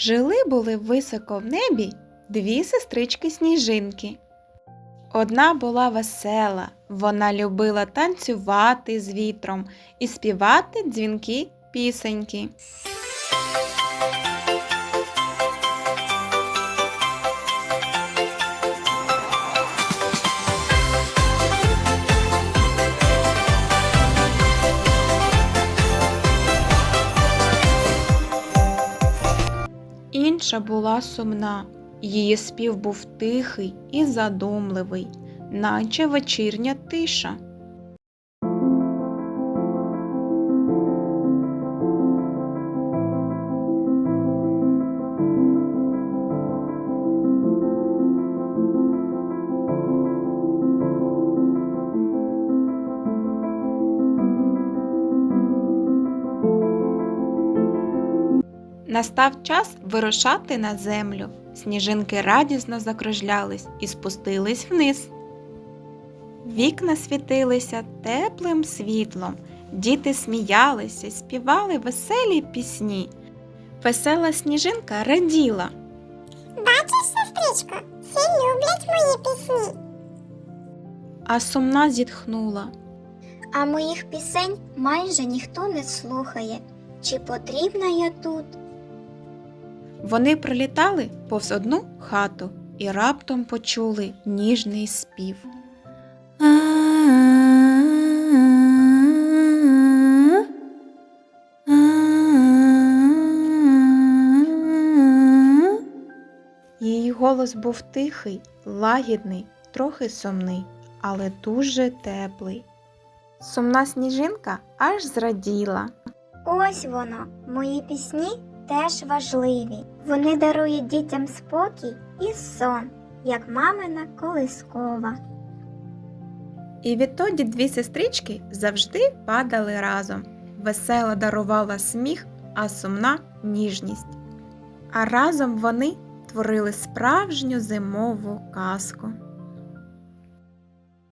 Жили були високо в небі дві сестрички сніжинки. Одна була весела, вона любила танцювати з вітром і співати дзвінки пісеньки. Інша була сумна, її спів був тихий і задумливий, наче вечірня тиша. Настав час вирушати на землю. Сніжинки радісно закружлялись і спустились вниз. Вікна світилися теплим світлом, діти сміялися, співали веселі пісні. Весела сніжинка раділа. Бачиш, сестричко, всі люблять мої пісні. А сумна зітхнула. А моїх пісень майже ніхто не слухає. Чи потрібна я тут? Вони пролітали повз одну хату і раптом почули ніжний спів. Її голос був тихий, лагідний, трохи сумний, але дуже теплий. Сумна сніжинка аж зраділа. Ось воно, мої пісні теж важливі. Вони дарують дітям спокій і сон, як мамина колискова. І відтоді дві сестрички завжди падали разом. Весела дарувала сміх, а сумна ніжність. А разом вони творили справжню зимову казку.